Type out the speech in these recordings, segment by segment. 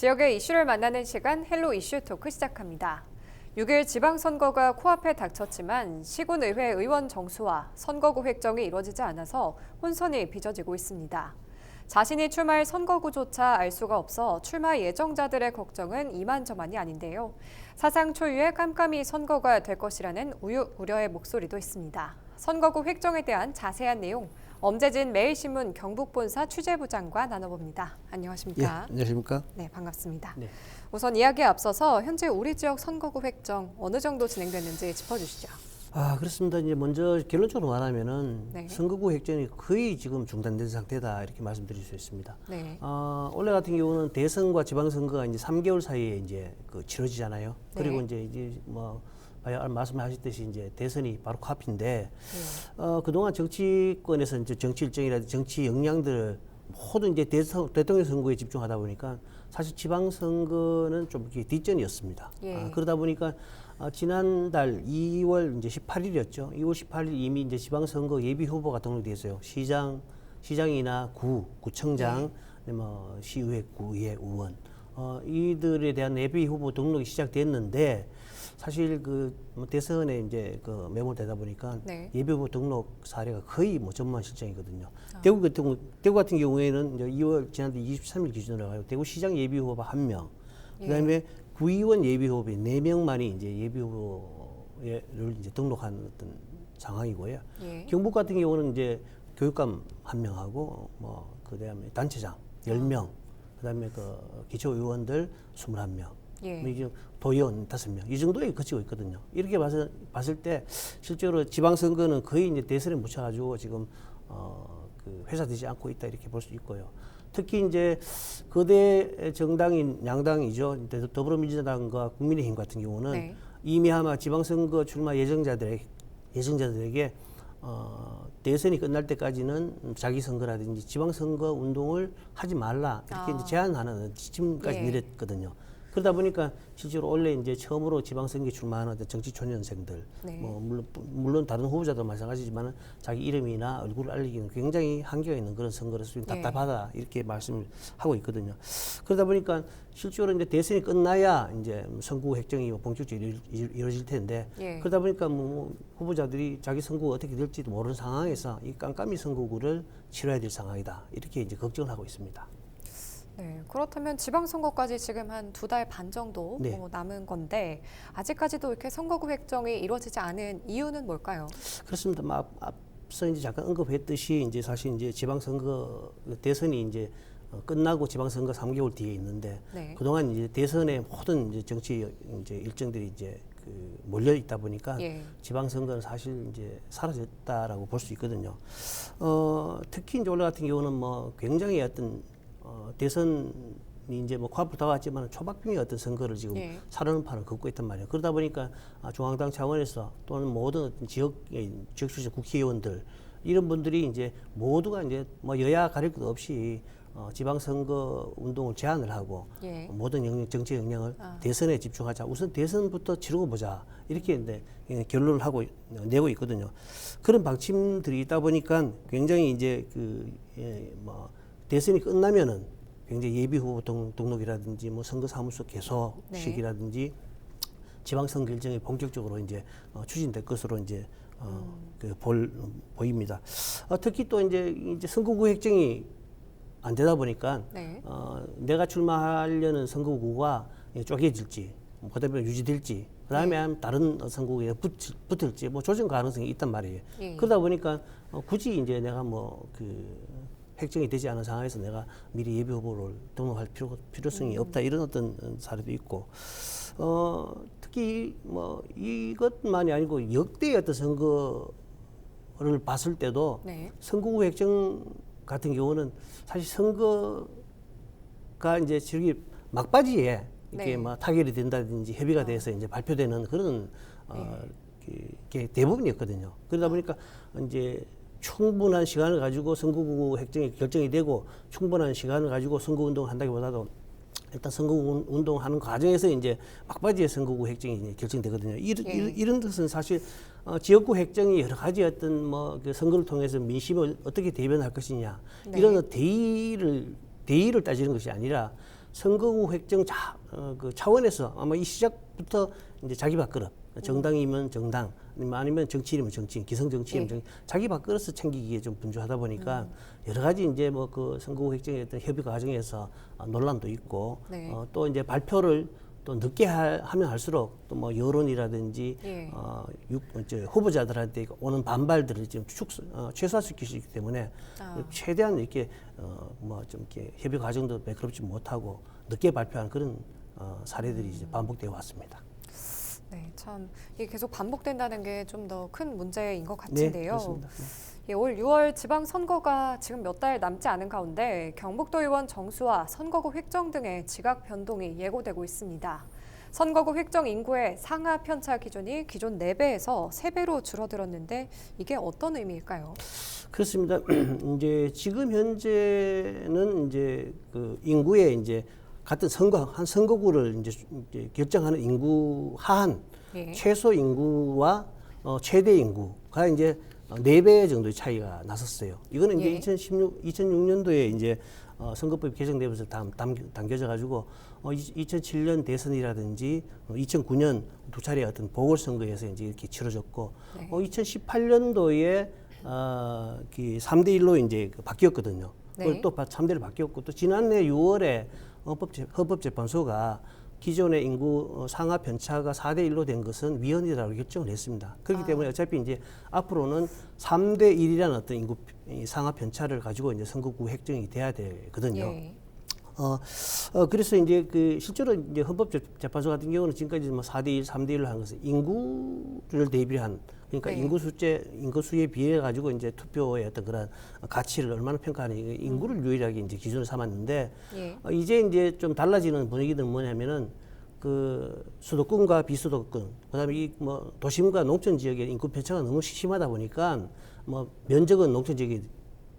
지역의 이슈를 만나는 시간 헬로 이슈 토크 시작합니다. 6일 지방선거가 코앞에 닥쳤지만 시군의회 의원 정수와 선거구 획정이 이루어지지 않아서 혼선이 빚어지고 있습니다. 자신이 출마할 선거구조차 알 수가 없어 출마 예정자들의 걱정은 이만저만이 아닌데요. 사상 초유의 깜깜이 선거가 될 것이라는 우려의 목소리도 있습니다. 선거구 획정에 대한 자세한 내용 엄재진 매일신문 경북본사 취재부장과 나눠봅니다. 예, 안녕하십니까? 안녕하십니까? 네, 반갑습니다. 네. 우선 이야기에 앞서서 현재 우리 지역 선거구 획정 어느 정도 진행됐는지 짚어주시죠. 아 그렇습니다. 이제 먼저 결론적으로 말하면은 네. 선거구 획정이 거의 지금 중단된 상태다 이렇게 말씀드릴 수 있습니다. 네. 아 올해 같은 경우는 대선과 지방선거가 이제 3개월 사이에 이제 그 치러지잖아요. 그리고 네. 이제 이제 뭐 말씀하셨듯이 이제 대선이 바로 코앞인데 네. 어 그동안 정치권에서 이제 정치 일정이라든지 정치 역량들을 모두 이제 대선, 대통령 선거에 집중하다 보니까 사실 지방 선거는 좀 이렇게 뒷전이었습니다. 예. 아, 그러다 보니까 아, 지난달 2월 이제 18일이었죠. 2월 18일 이미 이제 지방 선거 예비 후보가 등록돼 있어요. 시장, 시장이나 구, 구청장, 네. 뭐 시의회, 구의회, 의원 어, 이들에 대한 예비 후보 등록이 시작됐는데 사실 그뭐 대선에 이제 그 매몰되다 보니까 네. 예비 후보 등록 사례가 거의 뭐 전무한 실정이거든요. 대구 같은 경우, 대구 같은 경우에는 이제 2월 지난달 23일 기준으로 가요. 대구 시장 예비 후보가 한 명, 그다음에 구의원 예비 후보에 네 명만이 이제 예비 후보를 이제 등록한 어떤 상황이고요. 예. 경북 같은 경우는 이제 교육감 한 명하고 뭐 그다음에 단체장 10명, 그다음에 그 기초 의원들 21명. 예. 뭐 이게 도의원 다섯 명 이 정도에 그치고 있거든요. 이렇게 봤을, 봤을 때 실제로 지방선거는 거의 이제 대선에 묻혀가지고 지금 어, 그 회사되지 않고 있다 이렇게 볼 수 있고요. 특히 이제 거대 정당인 양당이죠. 더불어민주당과 국민의힘 같은 경우는 네. 이미 아마 지방선거 출마 예정자들에게 예정자들에게 어, 대선이 끝날 때까지는 자기 선거라든지 지방선거 운동을 하지 말라 이렇게 아. 이제 제한하는 지침까지 예. 내렸거든요. 그러다 보니까 실제로 원래 이제 처음으로 지방선거에 출마하는 정치 초년생들, 네. 뭐 물론 물론 다른 후보자도 마찬가지지만 자기 이름이나 얼굴을 알리기는 굉장히 한계가 있는 그런 선거라서 좀 네. 답답하다 이렇게 말씀을 하고 있거든요. 그러다 보니까 실제로 이제 대선이 끝나야 이제 선거 획정이 본격적으로 이루- 이루- 이루어질 텐데 예. 그러다 보니까 뭐 후보자들이 자기 선거가 어떻게 될지도 모르는 상황에서 이 깜깜이 선거구를 치러야 될 상황이다 이렇게 이제 걱정을 하고 있습니다. 네, 그렇다면 지방선거까지 지금 한 두 달 반 정도 네. 어, 남은 건데 아직까지도 이렇게 선거구 획정이 이루어지지 않은 이유는 뭘까요? 그렇습니다. 뭐 앞, 앞서 이제 잠깐 언급했듯이 이제 사실 이제 지방선거 대선이 이제 어, 끝나고 지방선거 3개월 뒤에 있는데 네. 그동안 이제 대선의 모든 이제 정치 이제 일정들이 이제 그 몰려 있다 보니까 예. 지방선거는 사실 이제 사라졌다라고 볼 수 있거든요. 어, 특히 이제 올해 같은 경우는 뭐 굉장히 어떤 어, 대선이 이제 뭐 코앞으로 다가왔지만 초박빙의 어떤 선거를 지금 예. 살아는판을 걷고 있단 말이에요. 그러다 보니까 아, 중앙당 차원에서 또는 모든 어떤 지역의 지역 출신 국회의원들 이런 분들이 이제 모두가 이제 뭐 여야 가릴 것 없이 어, 지방선거 운동을 제한을 하고 예. 모든 영역, 정치 역량을 아. 대선에 집중하자. 우선 대선부터 치르고 보자. 이렇게 이제 예, 결론을 하고 있- 내고 있거든요. 그런 방침들이 있다 보니까 굉장히 이제 그, 예, 뭐, 대선이 끝나면은 굉장히 예비 후보 등- 등록이라든지 뭐 선거 사무소 개소식이라든지 지방선거 일정이 본격적으로 이제 어, 추진될 것으로 이제 어, 그 볼, 보입니다. 어, 특히 또 이제 이제 선거구 획정이 안 되다 보니까 네. 어, 내가 출마하려는 선거구가 예, 쪼개질지, 뭐 그다음에 유지될지, 그다음에 다른 선거구에 붙, 붙을지 뭐 조정 가능성이 있단 말이에요. 예. 그러다 보니까 어, 굳이 이제 내가 뭐 그 획정이 되지 않은 상황에서 내가 미리 예비 후보를 등록할 필요, 필요성이 없다 이런 어떤 사례도 있고 어, 특히 뭐 이것만이 아니고 역대의 어떤 선거를 봤을 때도 네. 선거구 획정 같은 경우는 사실 선거가 이제 저기 막바지에 이렇게 네. 막 타결이 된다든지 협의가 돼서 이제 발표되는 그런 어, 그- 게 대부분이었거든요. 그러다 보니까 이제 충분한 시간을 가지고 선거구 획정이 결정이 되고 충분한 시간을 가지고 선거 운동을 한다기보다도 일단 선거구 운동하는 과정에서 이제 막바지에 선거구 획정이 결정되거든요. 이런, 예. 이런, 이런 것은 사실 어, 지역구 획정이 여러 가지 어떤 뭐 그 선거를 통해서 민심을 어떻게 대변할 것이냐 네. 이런 대의를 대의를 따지는 것이 아니라 선거구 획정 자, 어, 그 차원에서 아마 이 시작부터 이제 자기 밥그릇 정당이면 정당 아니면 정치인이면 정치인 기성 정치인이면 예. 정치인 자기 밥그릇을 챙기기에 좀 분주하다 보니까 여러 가지 이제 뭐 그 선거구 획정의 어떤 협의 과정에서 어, 논란도 있고 네. 어, 또 이제 발표를 또 늦게 하, 하면 할수록 또 뭐 여론이라든지 예. 어, 유, 이제 후보자들한테 오는 반발들을 지금 축 어, 최소화시킬 수 있기 때문에 아. 최대한 이렇게 어, 뭐좀 이렇게 협의 과정도 매끄럽지 못하고 늦게 발표한 그런 어, 사례들이 이제 반복되어 왔습니다. 네, 참 이게 계속 반복된다는 게 좀 더 큰 문제인 것 네, 같은데요. 그렇습니다. 예, 올 6월 지방 선거가 지금 몇 달 남지 않은 가운데 경북도 의원 정수와 선거구 획정 등의 지각 변동이 예고되고 있습니다. 선거구 획정 인구의 상하 편차 기준이 기존 4배에서 3배로 줄어들었는데 이게 어떤 의미일까요? 그렇습니다. 이제 지금 현재는 이제 그 인구의 이제 같은 선거 한 선거구를 이제, 수- 이제 결정하는 인구 하한 예. 최소 인구와 어, 최대 인구가 이제 네 배 정도의 차이가 났었어요. 이거는 이제 예. 2016 2006년도에 이제 어, 선거법이 개정되면서 담, 담, 당겨져 가지고 어, 2007년 대선이라든지 어, 2009년 두 차례 어떤 보궐선거에서 이제 이렇게 치러졌고 네. 어, 2018년도에 어, 그 3대 1로 이제 그 바뀌었거든요. 네. 그걸 또 3대로 바뀌었고 또 지난해 6월에 헌법재, 헌법재판소가 기존의 인구 어, 상하 편차가 4대 1로 된 것은 위헌이라고 결정을 했습니다. 그렇기 아. 때문에 어차피 이제 앞으로는 3대 1이라는 어떤 인구 이 상하 편차를 가지고 이제 선거구 획정이 돼야 되거든요. 예. 어, 어, 그래서 이제 그 실제로 이제 헌법재판소 같은 경우는 지금까지 뭐 4대 1, 3대 1로 한 것은 인구를 대비한 그러니까 네. 인구 숫자, 인구 수에 비해 가지고 이제 투표의 어떤 그런 가치를 얼마나 평가하는 이 인구를 유일하게 이제 기준으로 삼았는데 예. 어, 이제 이제 좀 달라지는 분위기는 뭐냐면은 그 수도권과 비수도권 그다음에 이 뭐 도심과 농촌 지역의 인구 편차가 너무 심하다 보니까 뭐 면적은 농촌 지역이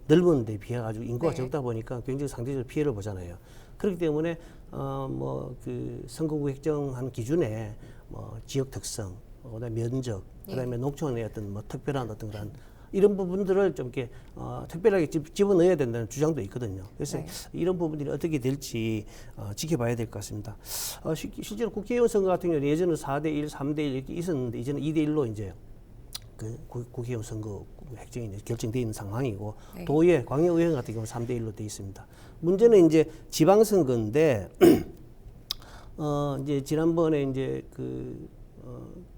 넓은 데 비해 가지고 인구가 네. 적다 보니까 굉장히 상대적으로 피해를 보잖아요. 그렇기 때문에 어뭐 그 선거구 획정하는 기준에 뭐 지역 특성, 그다음에 면적, 그다음에 농촌의 어떤 뭐 특별한 어떤 그런 이런 부분들을 좀 이렇게 어, 특별하게 집, 집어넣어야 된다는 주장도 있거든요. 그래서 네. 이런 부분들이 어떻게 될지 어, 지켜봐야 될 것 같습니다. 어, 시, 실제로 국회의원 선거 같은 경우는 예전에 4대 1, 3대 1 이렇게 있었는데 이제는 2대 1로 이제 그 국- 국회의원 선거 이제 결정돼 있는 상황이고 네. 도의회 광역의원 같은 경우는 3대 1로 돼 있습니다. 문제는 이제 지방선거인데 어 이제 지난번에 이제 그, 어,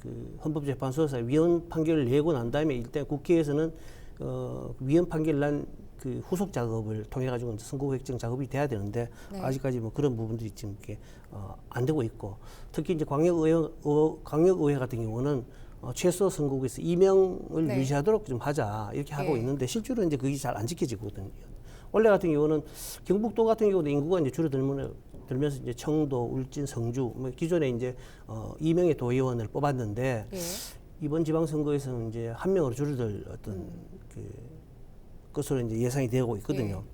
그 헌법재판소에서 위헌 판결을 내고 난 다음에 일단 국회에서는 어, 위헌 판결 난 그 후속 작업을 통해 가지고 선거 획정 작업이 돼야 되는데 네. 아직까지 뭐 그런 부분들이 지금 이렇게 어, 안 되고 있고 특히 이제 광역의원 어, 광역의회 같은 경우는 어, 최소 선거구에서 이명을 네. 유지하도록 좀 하자 이렇게 하고 예. 있는데 실제로 이제 그게 잘 안 지켜지거든요. 원래 같은 경우는 경북도 같은 경우도 인구가 이제 줄어들면 들면서 이제 청도, 울진, 성주 뭐 기존에 이제 어, 이명의 도의원을 뽑았는데 예. 이번 지방선거에서는 이제 한 명으로 줄어들 어떤 그 것으로 이제 예상이 되고 있거든요.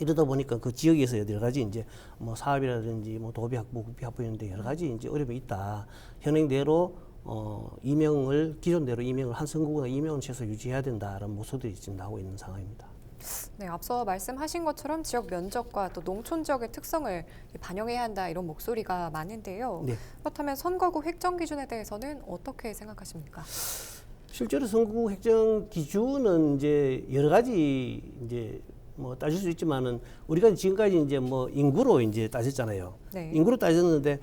이러다 보니까 그 지역에서 여러 가지 이제 뭐 사업이라든지 뭐 도비 확보, 국비 확보 이런 데 여러 가지 이제 어려움이 있다. 현행대로 어 이명을 기존대로 이명을 한 선거구나 이명은 최소 유지해야 된다라는 목소들이 지금 나오고 있는 상황입니다. 네, 앞서 말씀하신 것처럼 지역 면적과 또 농촌 지역의 특성을 반영해야 한다 이런 목소리가 많은데요. 네. 그렇다면 선거구 획정 기준에 대해서는 어떻게 생각하십니까? 실제로 선거구 획정 기준은 이제 여러 가지 이제 뭐 따질 수 있지만은 우리가 지금까지 이제 뭐 인구로 이제 따졌잖아요. 네. 인구로 따졌는데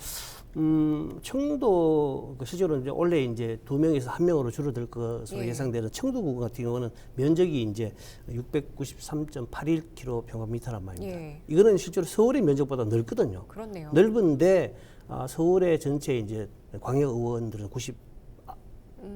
음 청도 그 실제로 이제 원래 이제 두 명에서 한 명으로 줄어들 것으로 예. 예. 상되는 청도구 같은 경우는 면적이 이제 693.81km평방미터란 말입니다. 예. 이거는 실제로 서울의 면적보다 넓거든요. 그렇네요. 넓은데 아, 서울의 전체 이제 광역 의원들은 90 음.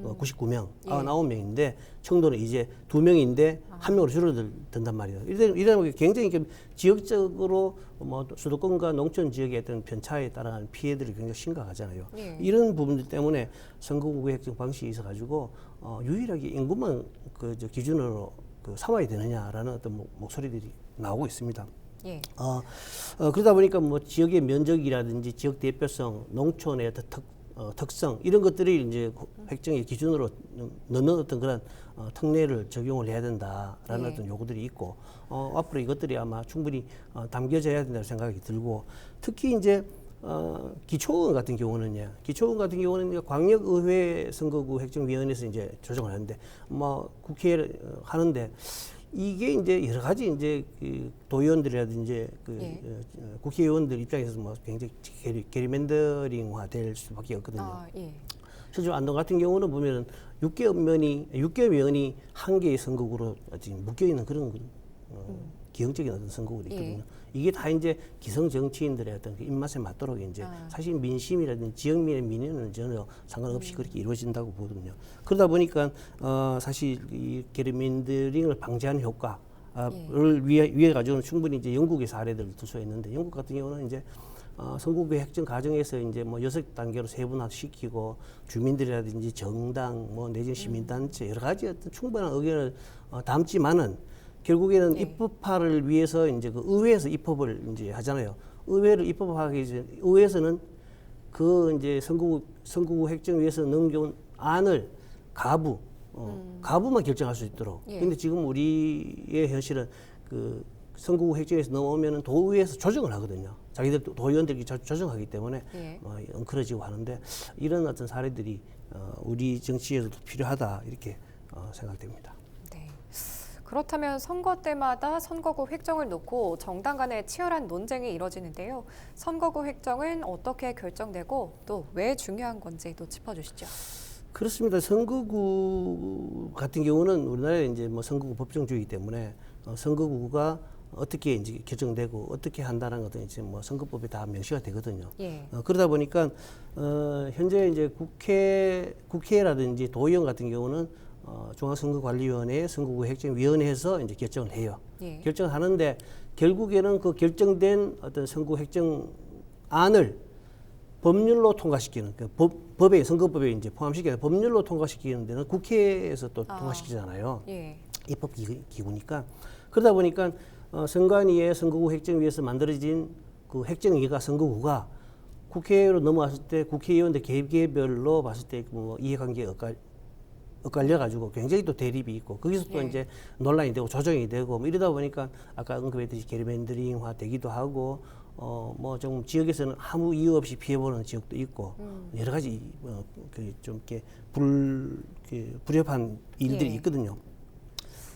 어, 99명, 예. 99명인데 청도는 이제 두 명인데 아. 한 명으로 줄어든단 말이에요. 이러다 보니 굉장히 좀 지역적으로 뭐 수도권과 농촌 지역의 어떤 편차에 따른 피해들이 굉장히 심각하잖아요. 예. 이런 부분들 때문에 선거구 획정 방식이 있어 가지고 어, 유일하게 인구만 그 저 기준으로 그 삼아야 되느냐라는 어떤 목- 목소리들이 나오고 있습니다. 예. 어, 어, 그러다 보니까 뭐 지역의 면적이라든지 지역 대표성, 농촌의 어떤 특, 어, 특성 이런 것들이 이제 획정의 기준으로 넣는 어떤 그런 어, 특례를 적용을 해야 된다라는 예. 어떤 요구들이 있고 어, 앞으로 이것들이 아마 충분히 어, 담겨져야 된다고 생각이 들고 특히 이제 어, 기초의원 같은 경우는요. 기초의원 같은 경우는 광역의회 선거구 획정위원회에서 이제 조정을 하는데 뭐 국회를 어, 하는데 이게 이제 여러 가지 이제 그 도의원들이라든지 그 예. 어, 어, 국회의원들 입장에서 뭐 굉장히 게리, 게리맨더링화 될 수밖에 없거든요. 아, 예. 실제로 안동 같은 경우는 보면은 6개 면이 6개 면이 한 개의 선거구로 지금 묶여 있는 그런 어, 기형적인 어떤 선거구도 예. 있거든요. 이게 다 이제 기성 정치인들의 어떤 그 입맛에 맞도록 이제 아. 사실 민심이라든지 지역민의 민의는 전혀 상관없이 그렇게 이루어진다고 보거든요. 그러다 보니까 어 사실 이 게르민드링을 방지하는 효과. 를 위해, 위해 가지고는 충분히 이제 영국의 사례들을 있는데 영국 같은 경우는 이제 어, 선거구 획정 과정에서 이제 뭐 여섯 단계로 세분화시키고 주민들이라든지 정당 뭐 내지 시민단체 여러 가지 어떤 충분한 의견을 어, 담지만은 결국에는 네. 입법화를 위해서 이제 그 의회에서 입법을 이제 하잖아요. 의회를 입법하기 전에 의회에서는 그 이제 선거구 선거구 획정 위해서 넘겨온 안을 가부 어, 가부만 결정할 수 있도록. 예. 근데 지금 우리의 현실은 그 선거구 획정에서 넘어오면은 도의회에서 조정을 하거든요. 자기들 도- 도의원들이 조- 조정하기 때문에 예. 어, 엉클어지고 하는데 이런 어떤 사례들이 어, 우리 정치에서도 필요하다 이렇게 어, 생각됩니다. 네. 그렇다면 선거 때마다 선거구 획정을 놓고 정당 간의 치열한 논쟁이 이뤄지는데요. 선거구 획정은 어떻게 결정되고 또 왜 중요한 건지도 짚어주시죠. 그렇습니다. 선거구 같은 경우는 우리나라에 이제 뭐 선거구 법정주의이기 때문에 어, 선거구가 어떻게 이제 결정되고 어떻게 한다는 것은 이제 뭐 선거법에 다 명시가 되거든요. 예. 어, 그러다 보니까 어, 현재 이제 국회 국회라든지 도의원 같은 경우는 어, 중앙선거관리위원회 선거구 획정위원회에서 이제 결정을 해요. 예. 결정을 하는데 결국에는 그 결정된 어떤 선거 획정안을 법률로 통과시키는 그 법, 법에 선거법에 이제 포함시켜서 법률로 통과시키는 데는 국회에서 또 아. 통과시키잖아요. 예. 입법 기구- 기구니까 그러다 보니까 어, 선관위의 선거구 획정위에서 만들어진 그 획정위가 선거구가 국회로 넘어왔을 때 국회의원들 개개별로 봤을 때 뭐 이해관계 엇갈 엇갈려 가지고 굉장히 또 대립이 있고 거기서 또 예. 이제 논란이 되고 조정이 되고 뭐 이러다 보니까 아까 언급했듯이 게리맨더링화 되기도 하고 어 뭐 좀 지역에서는 아무 이유 없이 피해 보는 지역도 있고 음. 여러 가지 어, 그좀 이렇게 불 그, 불협한 일들이 예. 있거든요.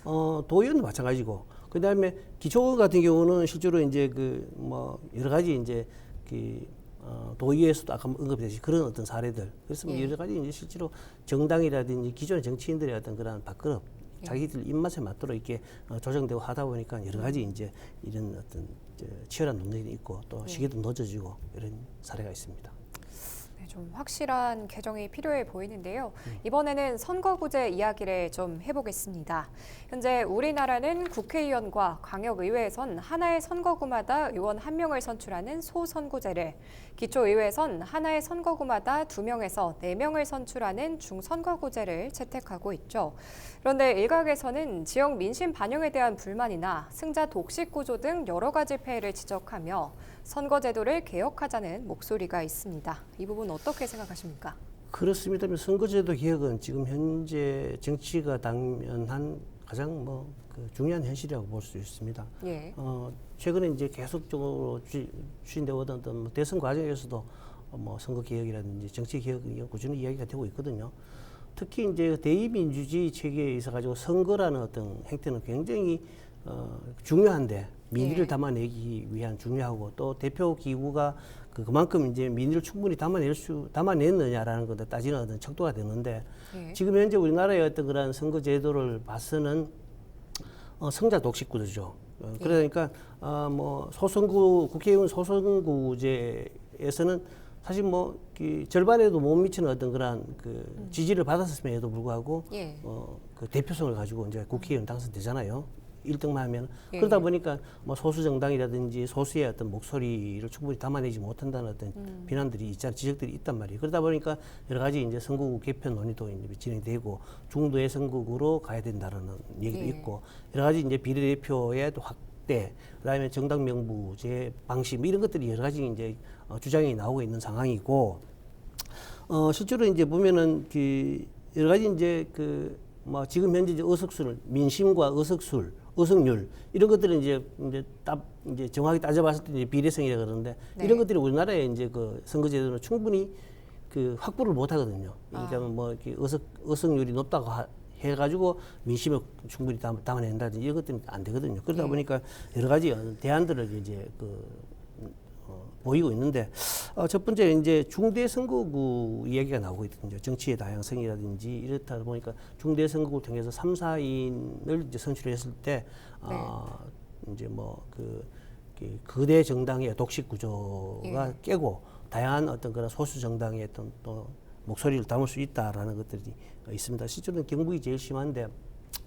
어, 도의원도 마찬가지고 그 다음에 기초의원 같은 경우는 실제로 이제 그 뭐 여러 가지 이제 그 어, 도의회에서도 아까 언급했듯이 그런 어떤 사례들 그래서 뭐 예. 여러 가지 이제 실제로 정당이라든지 기존의 정치인들의 어떤 그런 밥그릇 예. 자기들 입맛에 맞도록 이렇게 어, 조정되고 하다 보니까 여러 가지 이제 이런 어떤 저, 치열한 논쟁이 있고 또 예. 시기도 늦어지고 이런 사례가 있습니다. 네, 좀 확실한 개정이 필요해 보이는데요. 음. 이번에는 선거구제 이야기를 좀 해보겠습니다. 현재 우리나라는 국회의원과 광역의회에선 하나의 선거구마다 의원 한 명을 선출하는 소선구제를, 기초의회에선 하나의 선거구마다 두 명에서 네 명을 선출하는 중선거구제를 채택하고 있죠. 그런데 일각에서는 지역 민심 반영에 대한 불만이나 승자 독식 구조 등 여러 가지 폐해를 지적하며 선거제도를 개혁하자는 목소리가 있습니다. 이 부분 어떻게 생각하십니까? 그렇습니다. 선거제도 개혁은 지금 현재 정치가 당면한 가장 뭐 그 중요한 현실이라고 볼 수 있습니다. 예. 어, 최근에 이제 계속적으로 주- 추진되어 오던 뭐 대선 과정에서도 어, 뭐 선거 개혁이라든지 정치 개혁이 꾸준히 이야기가 되고 있거든요. 특히 이제 대의민주주의 체계에 있어 가지고 선거라는 어떤 행태는 굉장히 어, 중요한데 민의를 예. 담아내기 위한 중요하고 또 대표 기구가 그 그만큼 이제 민의를 충분히 담아낼 수 담아냈느냐라는 것에 따지는 어떤 척도가 되는데 예. 지금 현재 우리나라의 어떤 그런 선거 제도를 봐서는 어, 성자 독식 구조죠. 어, 그러니까 어, 뭐 소선구 국회의원 소선구제에서는 사실 뭐 그 절반에도 못 미치는 어떤 그런 그 지지를 받았음에도 불구하고 예. 어, 그 대표성을 가지고 이제 국회의원 당선되잖아요. 1등만 하면 예. 그러다 보니까 뭐 소수 정당이라든지 소수의 어떤 목소리를 충분히 담아내지 못한다는 어떤 음. 비난들이 있잖아 지적들이 있단 말이에요. 그러다 보니까 여러 가지 이제 선거구 개편 논의도 이제 진행되고 중도의 선거구로 가야 된다는 얘기도 예. 있고 여러 가지 이제 비례대표의 또 확대, 그다음에 정당 명부제 방식 뭐 이런 것들이 여러 가지 이제 어, 주장이 나오고 있는 상황이고 어 실제로 이제 보면은 그 여러 가지 이제 그 뭐 지금 현재 이제 의석수를 민심과 의석수 를 의석률 이런 것들은 이제 이제 딱 이제 정확히 따져봤을 때 이제 비례성이라 그러는데 네. 이런 것들이 우리나라의 이제 그 선거제도는 충분히 그 확보를 못 하거든요. 아. 그러니까 뭐 이렇게 의석 의석률이 높다고 하, 해가지고 민심을 충분히 담, 담아낸다든지 이런 것들은 안 되거든요. 그러다 네. 보니까 여러 가지 어, 대안들을 이제 그 어, 보이고 있는데 어, 첫 번째 이제 중대 선거구 이야기가 나오고 있거든요. 정치의 다양성이라든지 이렇다 보니까 중대 선거구를 통해서 3, 4인을 이제 선출했을 때 어, 이제 뭐그 거대 정당의 독식 구조가 예. 깨고 다양한 어떤 그런 소수 정당의 어떤 또 목소리를 담을 수 있다라는 것들이 있습니다. 실제로는 경북이 제일 심한데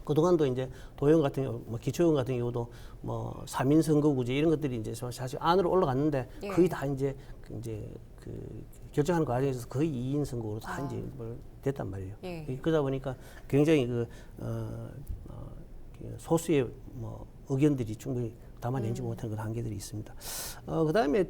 그동안도 이제 도형 같은 경우, 뭐 기초형 같은 경우도 뭐 삼인 선거구제 이런 것들이 이제 사실 안으로 올라갔는데 예. 거의 다 이제 그 이제 그 결정하는 과정에서 거의 2인 선거로 다 아. 이제 뭘 됐단 말이에요. 예. 그러다 보니까 굉장히 그 어, 어, 그 소수의 뭐 의견들이 충분히 담아내지 음. 못하는 그런 한계들이 있습니다. 어, 그 다음에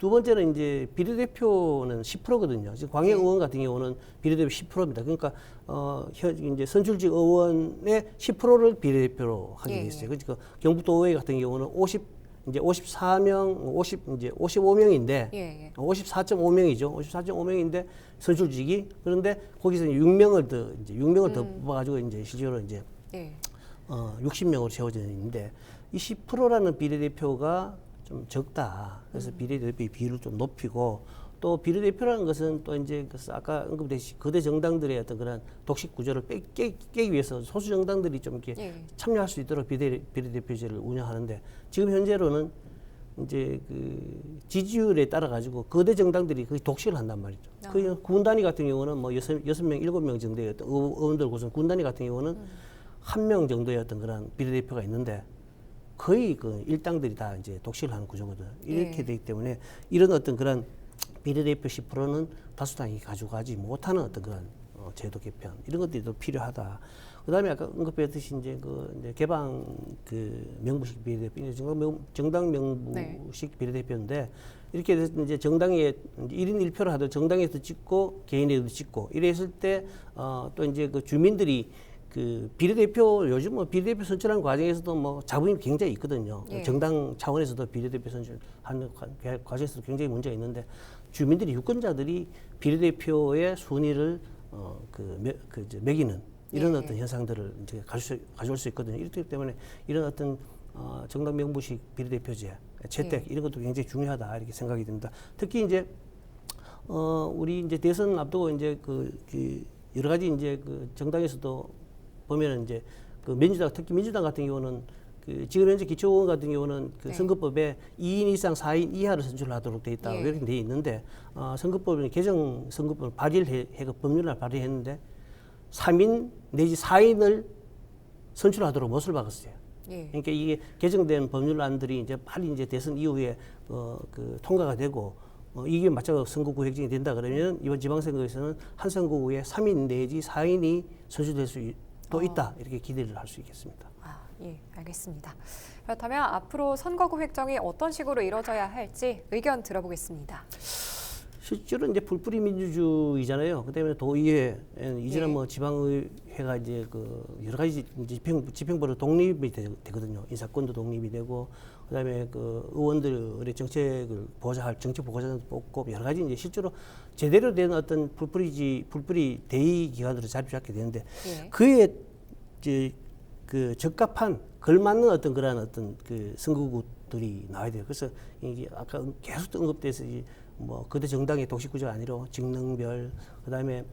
두 번째는 이제 비례대표는 10%거든요. 지금 광해 네. 의원 같은 경우는 비례대표 10%입니다. 그러니까 어, 현 이제 선출직 의원의 10%를 비례대표로 하게 예, 돼 있어요. 예. 그러니까 경북도 의회 같은 경우는 50 이제 54명, 50 이제 55명인데 예, 예. 54.5명이죠. 54.5명인데 선출직이 그런데 거기서 6명을 더 이제 6명을 더 음. 뽑아가지고 이제 실제로 이제 예. 어, 60명으로 채워져 있는데 이 10%라는 비례대표가 좀 적다. 그래서 비례대표 비율을 좀 높이고 또 비례대표라는 것은 또 이제 그 아까 언급됐듯이 거대 정당들의 어떤 그런 독식 구조를 빼, 깨, 깨기 위해서 소수 정당들이 좀 이렇게 예. 참여할 수 있도록 비례, 비례대표제를 운영하는데 지금 현재로는 이제 그 지지율에 따라 가지고 거대 정당들이 거의 독식을 한단 말이죠. 아. 그 군 단위 같은 경우는 뭐 여섯 여섯 명 일곱 명 정도의 어떤 의- 의원들 구성 군 단위 같은 경우는 한명 정도의 어떤 그런 비례대표가 있는데 거의 그 일당들이 다 이제 독식을 하는 구조거든. 이렇게 예. 되기 때문에 이런 어떤 그런 비례대표 10%는 다수당이 가져가지 못하는 어떤 그런 어, 제도 개편 이런 것들이 더 필요하다. 그다음에 아까 언급했듯이 이제 그 이제 개방 그 명부식 비례대표 정당, 명, 정당 명부식 비례대표인데 이렇게 돼서 이제 정당에 이제 1인 1표를 하도 정당에서 찍고 개인에도 찍고 이랬을 때 어, 또 이제 그 주민들이 그 비례대표 요즘 뭐 비례대표 선출하는 과정에서도 뭐 잡음이 굉장히 있거든요. 예. 정당 차원에서도 비례대표 선출하는 과- 과정에서도 굉장히 문제가 있는데 주민들이 유권자들이 비례대표의 순위를 어그 그 이제 매기는 이런 예. 어떤 현상들을 이제 가져올 수, 가져올 수 있거든요. 이렇기 때문에 이런 어떤 어, 정당 명부식 비례대표제 채택 예. 이런 것도 굉장히 중요하다 이렇게 생각이 듭니다. 특히 이제 어 우리 이제 대선 앞두고 이제 그, 그 여러 가지 이제 그 정당에서도 보면은 이제 그 민주당 특히 민주당 같은 경우는 그 지금 현재 기초의원 같은 경우는 그 네. 선거법에 2인 이상 4인 이하를 선출하도록 돼 있다 예. 이렇게 돼 있는데 어, 선거법은 개정 선거법을 발의를 해, 해가 법률을 발의했는데 3인 내지 4인을 선출하도록 못을 박았어요. 예. 그러니까 이게 개정된 법률안들이 이제 빨리 이제 대선 이후에 어, 그 통과가 되고 어, 이게 맞춰 선거구 획정이 된다 그러면 이번 지방선거에서는 한 선거구에 3인 내지 4인이 선출될 수 도 있다 이렇게 기대를 할 수 있겠습니다. 아, 예, 알겠습니다. 그렇다면 앞으로 선거구 획정이 어떤 식으로 이루어져야 할지 의견 들어보겠습니다. 실제로 이제 풀뿌리 민주주의잖아요. 그 때문에 도의회 이제는 예. 뭐 지방의회가 이제 그 여러 가지 집행 집행부로 독립이 되, 거든요 인사권도 독립이 되고 그다음에 그 의원들의 정책을 보좌할 정책 보좌관도 뽑고 여러 가지 이제 실제로 제대로 된 어떤 풀뿌리지 풀뿌리 대의 기관으로 자리 잡게 되는데 예. 그에 이제 그 적합한 걸맞는 어떤 그러한 어떤 그 선거구들이 나와야 돼요. 그래서 이게 아까 계속 언급돼서 이뭐 거대 정당의 독식구조가 아니라 직능별 그다음에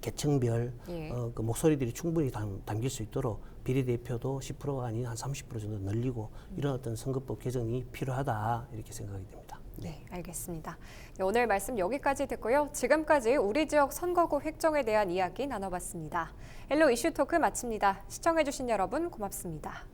계층별 예. 어, 그 목소리들이 충분히 담, 담길 수 있도록 비례대표도 10%가 아닌 한 30% 정도 늘리고 이런 어떤 선거법 개정이 필요하다 이렇게 생각이 됩니다. 네, 알겠습니다. 네, 오늘 말씀 여기까지 듣고요. 지금까지 우리 지역 선거구 획정에 대한 이야기 나눠봤습니다. 헬로 이슈 토크 마칩니다. 시청해주신 여러분 고맙습니다.